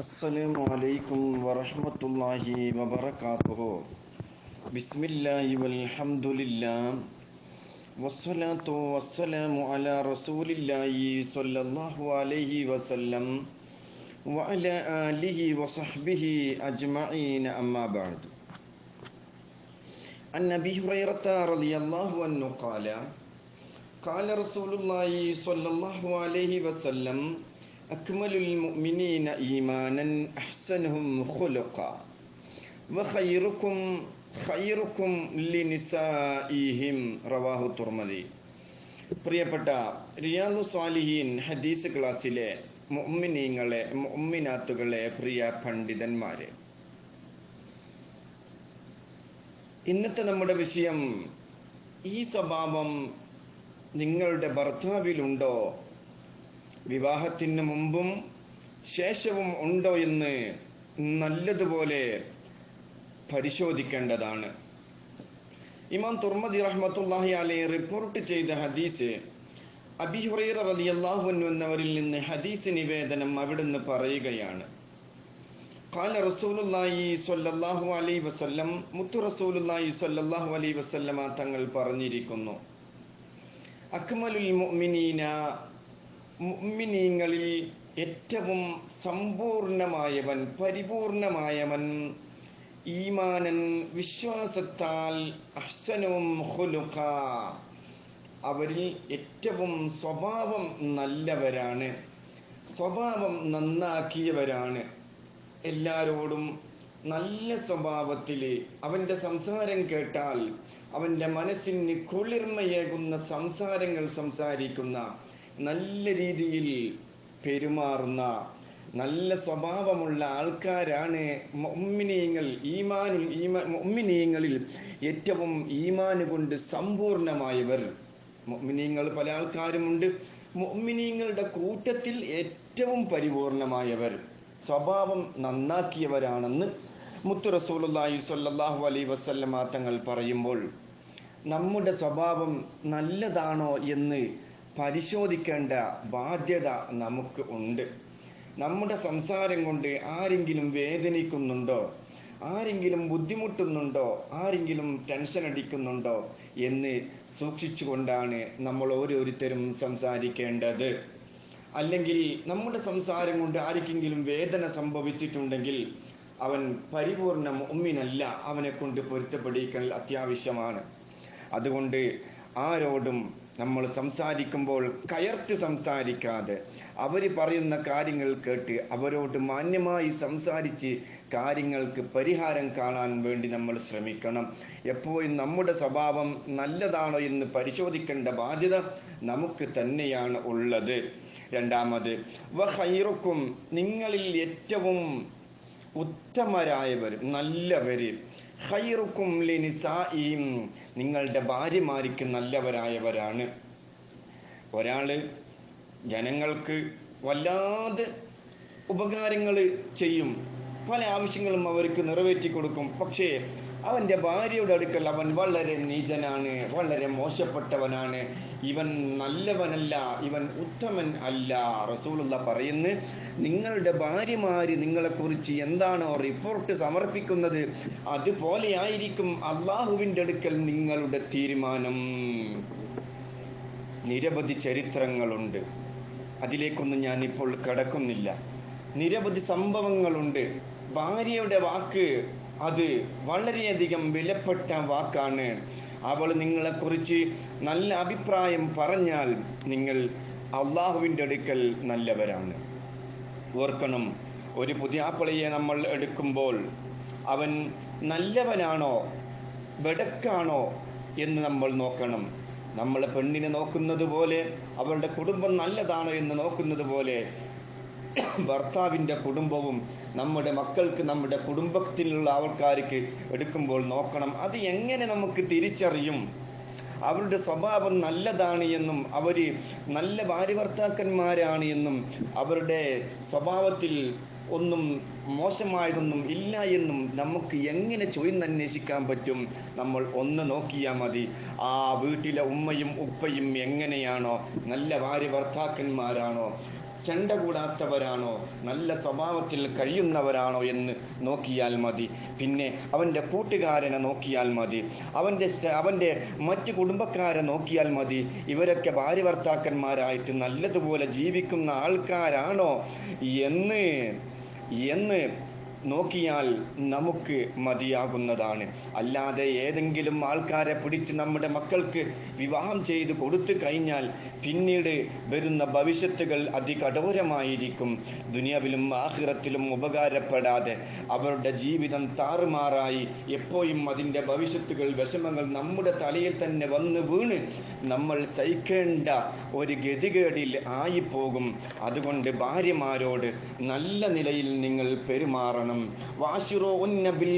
السلام عليكم ورحمة الله وبركاته. بسم الله والحمد لله والصلاة والسلام على رسول الله صلى الله عليه وسلم وعلى آله وصحبه أجمعين. أما بعد أبي هريرة رضي الله عنه قال قال رسول الله صلى الله عليه وسلم അക്മലുൽ മുഅ്മിനീന ഈമാനൻ അഹ്സനഹും ഖുലുഖ വഖൈറുക്കും ഖൈറുക്കും ലിനിസാഇഹിം റവാഹു തുർമദി പ്രിയപ്പെട്ട റിയാദു സ്വാലിഹീൻ ഹദീസ് ക്ലാസ്സിലെ മുഅ്മിനീങ്ങളെ മുഅ്മിനാത്തുകളെ പ്രിയ പണ്ഡിതന്മാരെ. ഇന്നത്തെ നമ്മുടെ വിഷയം ഈ സ്വഭാവം നിങ്ങളുടെ ഭർത്താവിലുണ്ടോ? വിവാഹത്തിന് മുമ്പും ശേഷവും ഉണ്ടോ എന്ന് നല്ലതുപോലെ പരിശോധിക്കേണ്ടതാണ് ഇമാം തുർമദി റഹ്മത്തുല്ലാഹി അലൈ റിപ്പോർട്ട് ചെയ്ത ഹദീസ് അബി ഹുറൈറ റളിയല്ലാഹു അൻഹു എന്നവരിൽ നിന്ന് ഹദീസ് നിവേദനം അവിടുന്ന് പറയുകയാണ് قال رسول الله صلى الله عليه وسلم മുത്തു റസൂലുള്ളാഹി സ്വല്ലല്ലാഹു അലൈഹി വസല്ലമ തങ്ങൾ പറഞ്ഞിരിക്കുന്നു അക്മലുൽ മുഅ്മിനീന മുഅ്മിനീങ്ങളിൽ ഏറ്റവും സമ്പൂർണമായവൻ പരിപൂർണമായവൻ ഈമാനൻ വിശ്വാസത്താൽ അഹ്സനവും ഹുലുക അവരിൽ ഏറ്റവും സ്വഭാവം നല്ലവരാണ്. സ്വഭാവം നന്നാക്കിയവരാണ്. എല്ലാരോടും നല്ല സ്വഭാവത്തിൽ അവന്റെ സംസാരം കേട്ടാൽ അവന്റെ മനസ്സിന് കുളിർമയേകുന്ന സംസാരങ്ങൾ സംസാരിക്കുന്ന നല്ല രീതിയിൽ പെരുമാറുന്ന നല്ല സ്വഭാവമുള്ള ആൾക്കാരാണ് മൊമ്മിനീയങ്ങൾ ഈമാനിൽ ഈമാ മൊമ്മിനീയങ്ങളിൽ ഏറ്റവും ഈമാന് കൊണ്ട് സമ്പൂർണമായവർ. മൊമ്മിനീയങ്ങൾ പല ആൾക്കാരുമുണ്ട്. മൊമ്മിനീയങ്ങളുടെ കൂട്ടത്തിൽ ഏറ്റവും പരിപൂർണമായവർ. സ്വഭാവം നന്നാക്കിയവരാണെന്ന് മുത്തു റസൂലുള്ളാഹി സ്വല്ലല്ലാഹു അലൈഹി വസല്ലമ തങ്ങൾ പറയുമ്പോൾ നമ്മുടെ സ്വഭാവം നല്ലതാണോ എന്ന് പരിശോധിക്കേണ്ട ബാധ്യത നമുക്ക് ഉണ്ട്. നമ്മുടെ സംസാരം കൊണ്ട് ആരെങ്കിലും വേദനിക്കുന്നുണ്ടോ? ആരെങ്കിലും ബുദ്ധിമുട്ടുന്നുണ്ടോ? ആരെങ്കിലും ടെൻഷൻ അടിക്കുന്നുണ്ടോ? എന്ന് സൂക്ഷിച്ചുകൊണ്ടാണ് നമ്മൾ ഓരോരുത്തരും സംസാരിക്കേണ്ടത്. അല്ലെങ്കിൽ നമ്മുടെ സംസാരം കൊണ്ട് ആർക്കെങ്കിലും വേദന സംഭവിച്ചിട്ടുണ്ടെങ്കിൽ അവൻ പരിപൂർണം ഉമ്മിനല്ല അവനെ കൊണ്ട് പൊരുത്തപ്പെടിക്കൽ അത്യാവശ്യമാണ്. അതുകൊണ്ട് ആരോടും നമ്മൾ സംസാരിക്കുമ്പോൾ കയർത്ത് സംസാരിക്കാതെ അവർ പറയുന്ന കാര്യങ്ങൾ കേട്ട് അവരോട് മാന്യമായി സംസാരിച്ച് കാര്യങ്ങൾക്ക് പരിഹാരം കാണാൻ വേണ്ടി നമ്മൾ ശ്രമിക്കണം. എപ്പോഴും നമ്മുടെ സ്വഭാവം നല്ലതാണോ എന്ന് പരിശോധിക്കേണ്ട ബാധ്യത നമുക്ക് തന്നെയാണ് ഉള്ളത്. രണ്ടാമത് വഹൈറുക്കും നിങ്ങളിൽ ഏറ്റവും ഉത്തമരായവർ നല്ലവര്. ഹൈറുക്കും നിങ്ങളുടെ ഭാര്യമാർക്ക് നല്ലവരായവരാണ്. ഒരാൾ ജനങ്ങൾക്ക് വല്ലാതെ ഉപകാരങ്ങൾ ചെയ്യും. പല ആവശ്യങ്ങളും അവർക്ക് നിറവേറ്റി കൊടുക്കും പക്ഷേ അവന്റെ ഭാര്യയുടെ അടുക്കൽ അവൻ വളരെ നീചനാണ് വളരെ മോശപ്പെട്ടവനാണ്. ഇവൻ നല്ലവനല്ല ഇവൻ ഉത്തമൻ അല്ല. റസൂലുള്ള പറയുന്നു നിങ്ങളുടെ ഭാര്യമാര് നിങ്ങളെക്കുറിച്ച് എന്താണോ റിപ്പോർട്ട് സമർപ്പിക്കുന്നത്? അതുപോലെയായിരിക്കും അള്ളാഹുവിന്റെ അടുക്കൽ നിങ്ങളുടെ തീരുമാനം. നിരവധി ചരിത്രങ്ങളുണ്ട്. അതിലേക്കൊന്നും ഞാൻ ഇപ്പോൾ കടക്കുന്നില്ല. നിരവധി സംഭവങ്ങളുണ്ട്. ഭാര്യയുടെ വാക്ക് അത് വളരെയധികം വിലപ്പെട്ട വാക്കാണ്. അവൾ നിങ്ങളെക്കുറിച്ച് നല്ല അഭിപ്രായം പറഞ്ഞാൽ നിങ്ങൾ അള്ളാഹുവിന്റെ അടുക്കൽ നല്ലവരാണ്. ഓർക്കണം ഒരു പുതിയാപ്പിളയെ നമ്മൾ എടുക്കുമ്പോൾ അവൻ നല്ലവനാണോ വെടക്കാണോ എന്ന് നമ്മൾ നോക്കണം. നമ്മൾ പെണ്ണിനെ നോക്കുന്നത് പോലെ അവളുടെ കുടുംബം നല്ലതാണോ എന്ന് നോക്കുന്നത് പോലെ ഭർത്താവിന്റെ കുടുംബവും നമ്മുടെ മക്കൾക്ക് നമ്മുടെ കുടുംബത്തിലുള്ള ആൾക്കാർക്ക് എടുക്കുമ്പോൾ നോക്കണം. അത് എങ്ങനെ നമുക്ക് തിരിച്ചറിയും? അവരുടെ സ്വഭാവം നല്ലതാണ് എന്നും അവർ നല്ല ഭാര്യ ഭർത്താക്കന്മാരാണ് എന്നും അവരുടെ സ്വഭാവത്തിൽ ഒന്നും മോശമായതൊന്നും ഇല്ല എന്നും നമുക്ക് എങ്ങനെ ചൊയ്ന്നന്വേഷിക്കാൻ പറ്റും? നമ്മൾ ഒന്ന് നോക്കിയാൽ മതി. ആ വീട്ടിലെ ഉമ്മയും ഉപ്പയും എങ്ങനെയാണോ? നല്ല ഭാര്യ ഭർത്താക്കന്മാരാണോ ചെണ്ട കൂടാത്തവരാണോ? നല്ല സ്വഭാവത്തിൽ കഴിയുന്നവരാണോ എന്ന് നോക്കിയാൽ മതി. പിന്നെ അവന്റെ കൂട്ടുകാരനെ നോക്കിയാൽ മതി. അവന്റെ അവന്റെ മറ്റ് കുടുംബക്കാരെ നോക്കിയാൽ മതി. ഇവരൊക്കെ ഭാര്യ ഭർത്താക്കന്മാരായിട്ട് നല്ലതുപോലെ ജീവിക്കുന്ന ആൾക്കാരാണോ? എന്ന് എന്ന് നോക്കിയാൽ നമുക്ക് മതിയാകുന്നതാണ്. അല്ലാതെ ഏതെങ്കിലും ആൾക്കാരെ പിടിച്ച് നമ്മുടെ മക്കൾക്ക് വിവാഹം ചെയ്ത് കൊടുത്തു കഴിഞ്ഞാൽ പിന്നീട് വരുന്ന ഭവിഷ്യത്തുകൾ അതികഠോരമായിരിക്കും. ദുനിയാവിലും ആഹ്റത്തിലും ഉപകാരപ്പെടാതെ അവരുടെ ജീവിതം താറുമാറായി എപ്പോഴും അതിന്റെ ഭവിഷ്യത്തുകൾ വിഷമങ്ങൾ നമ്മുടെ തലയിൽ തന്നെ വന്ന് വീണ് നമ്മൾ സഹിക്കേണ്ട ഒരു ഗതികേടിൽ ആയിപ്പോകും. അതുകൊണ്ട് ഭാര്യമാരോട് നല്ല നിലയിൽ നിങ്ങൾ പെരുമാറണം.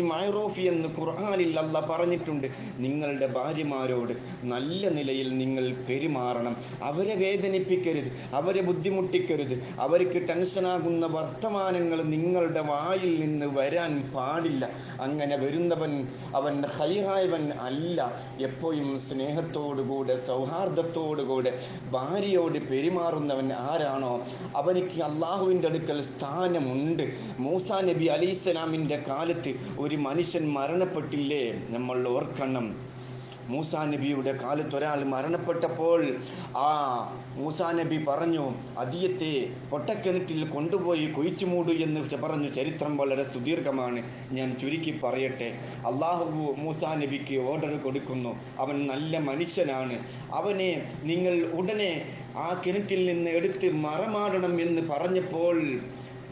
മൈറോഫി എന്ന് ഖുർആനിൽ അല്ല പറഞ്ഞിട്ടുണ്ട്. നിങ്ങളുടെ ഭാര്യമാരോട് നല്ല നിലയിൽ നിങ്ങൾ പെരുമാറണം. അവരെ വേദനിപ്പിക്കരുത് അവരെ ബുദ്ധിമുട്ടിക്കരുത്. അവർക്ക് ടെൻഷനാകുന്ന വർത്തമാനങ്ങൾ നിങ്ങളുടെ വായിൽ നിന്ന് വരാൻ പാടില്ല. അങ്ങനെ വരുന്നവൻ അവൻ ഹൈറായവൻ അല്ല. എപ്പോഴും സ്നേഹത്തോടുകൂടെ സൗഹാർദ്ദത്തോടുകൂടെ ഭാര്യയോട് പെരുമാറുന്നവൻ ആരാണോ? അവനിക്ക് അള്ളാഹുവിന്റെ അടുക്കൽ സ്ഥാനമുണ്ട്. മൂസാ നബി അലൈഹിസ്സലാമിന്റെ കാലത്ത് ഒരു മനുഷ്യൻ മരണപ്പെട്ടില്ലേ നമ്മൾ ഓർക്കണം. മൂസാ നബിയുടെ കാലത്ത് ഒരാൾ മരണപ്പെട്ടപ്പോൾ ആ മൂസാ നബി പറഞ്ഞു അതിയത്തെ പൊട്ടക്കിണറ്റിൽ കൊണ്ടുപോയി കുഴിച്ചു മൂടു എന്ന് പറഞ്ഞു. ചരിത്രം വളരെ സുദീർഘമാണ്. ഞാൻ ചുരുക്കി പറയട്ടെ. അള്ളാഹു മൂസാ നബിക്ക് ഓർഡർ കൊടുക്കുന്നു. അവൻ നല്ല മനുഷ്യനാണ്. അവനെ നിങ്ങൾ ഉടനെ ആ കിണറ്റിൽ നിന്ന് എടുത്ത് മറമാടണം എന്ന് പറഞ്ഞപ്പോൾ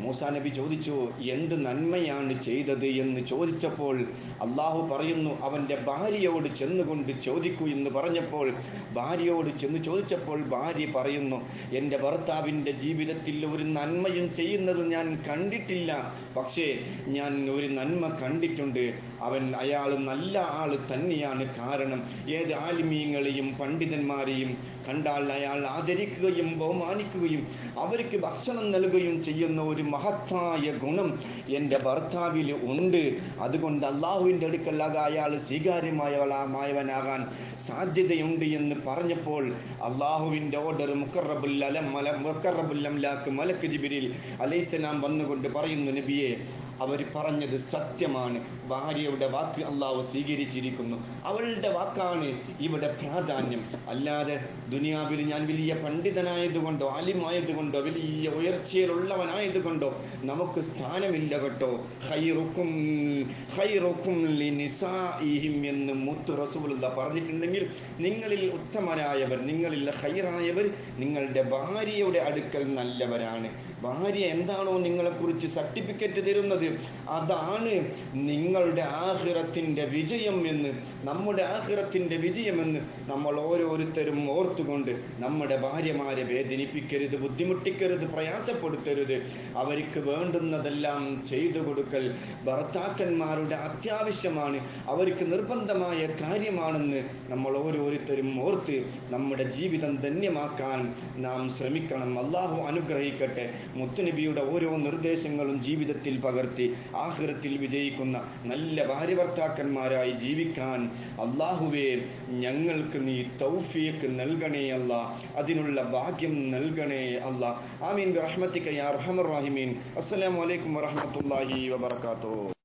മൂസാ നബി ചോദിച്ചു എന്ത് നന്മയാണ് ചെയ്തത്? എന്ന് ചോദിച്ചപ്പോൾ അള്ളാഹു പറയുന്നു അവന്റെ ഭാര്യയോട് ചെന്നുകൊണ്ട് ചോദിക്കൂ എന്ന് പറഞ്ഞപ്പോൾ ഭാര്യയോട് ചെന്ന് ചോദിച്ചപ്പോൾ ഭാര്യ പറയുന്നു എന്റെ ഭർത്താവിന്റെ ജീവിതത്തിൽ ഒരു നന്മയും ചെയ്യുന്നത് ഞാൻ കണ്ടിട്ടില്ല. പക്ഷേ ഞാൻ ഒരു നന്മ കണ്ടിട്ടുണ്ട്. അവൻ അയാൾ നല്ല ആൾ തന്നെയാണ് കാരണം ഏത് ആലിമീങ്ങളെയും പണ്ഡിതന്മാരെയും കണ്ടാൽ അയാൾ ആദരിക്കുകയും ബഹുമാനിക്കുകയും അവർക്ക് ഭക്ഷണം നൽകുകയും ചെയ്യുന്ന ഒരു മഹത്തായ ഗുണം എന്റെ ഭർത്താവിൽ ഉണ്ട്. അതുകൊണ്ട് അള്ളാഹുവിന്റെ അടുക്കല്ലാതെ അയാൾ സ്വീകാര്യമായവളാമായവനാകാൻ സാധ്യതയുണ്ട് എന്ന് പറഞ്ഞപ്പോൾ അള്ളാഹുവിന്റെ ഓർഡർ മുക്കറബുല്ലം മല മലക്ക് ജിബിരിൽ അലൈസലാം വന്നുകൊണ്ട് പറയുന്നു നബിയെ അവർ പറഞ്ഞത് സത്യമാണ്. ഭാര്യയുടെ വാക്ക് അള്ളാഹു സ്വീകരിച്ചിരിക്കുന്നു. അവളുടെ വാക്കാണ് ഇവിടെ പ്രാധാന്യം. അല്ലാതെ ദുനിയാവിൽ ഞാൻ വലിയ പണ്ഡിതനായതുകൊണ്ടോ ആലിമായതുകൊണ്ടോ വലിയ ഉയർച്ചയിലുള്ളവനായതുകൊണ്ടോ നമുക്ക് സ്ഥാനമില്ല കേട്ടോ. ഹൈറുക്കും ഹൈറുക്കും എന്ന് മുത്തു റസൂലുള്ള പറഞ്ഞിട്ടുണ്ടെങ്കിൽ നിങ്ങളിൽ ഉത്തമരായവർ നിങ്ങളിൽ ഹൈറായവർ നിങ്ങളുടെ ഭാര്യയുടെ അടുക്കൽ നല്ലവരാണ്. ഭാര്യ എന്താണോ നിങ്ങളെക്കുറിച്ച് സർട്ടിഫിക്കറ്റ് തരുന്നത് അതാണ് നിങ്ങളുടെ ആഹിറത്തിന്റെ വിജയം എന്ന് നമ്മുടെ ആഹിറത്തിന്റെ വിജയമെന്ന് നമ്മൾ ഓരോരുത്തരും ഓർത്തുകൊണ്ട് നമ്മുടെ ഭാര്യമാരെ വേദനിപ്പിക്കരുത് ബുദ്ധിമുട്ടിക്കരുത് പ്രയാസപ്പെടുത്തരുത്. അവർക്ക് വേണ്ടുന്നതെല്ലാം ചെയ്തു കൊടുക്കൽ ഭർത്താക്കന്മാരുടെ അത്യാവശ്യമാണ്. അവർക്ക് നിർബന്ധമായ കാര്യമാണെന്ന് നമ്മൾ ഓരോരുത്തരും ഓർത്ത് നമ്മുടെ ജീവിതം ധന്യമാക്കാൻ നാം ശ്രമിക്കണം. അള്ളാഹു അനുഗ്രഹിക്കട്ടെ. മുത്തുനബിയുടെ ഓരോ നിർദ്ദേശങ്ങളും ജീവിതത്തിൽ പകർത്തി ആഹിറത്തിൽ വിജയിക്കുന്ന നല്ല ഭാര്യ ഭർത്താക്കന്മാരായി ജീവിക്കാൻ അള്ളാഹുവേ ഞങ്ങൾക്ക് നീ തൗഫീഖ് നൽകണേ അല്ല. അതിനുള്ള ഭാഗ്യം നൽകണേ അല്ല. ആമീൻ. റഹ്മത്തിക്ക യാ റഹമർ റഹിമീൻ. അസ്സലാമു അലൈക്കും വറഹ്മത്തുള്ളാഹി വബറകാതുഹു.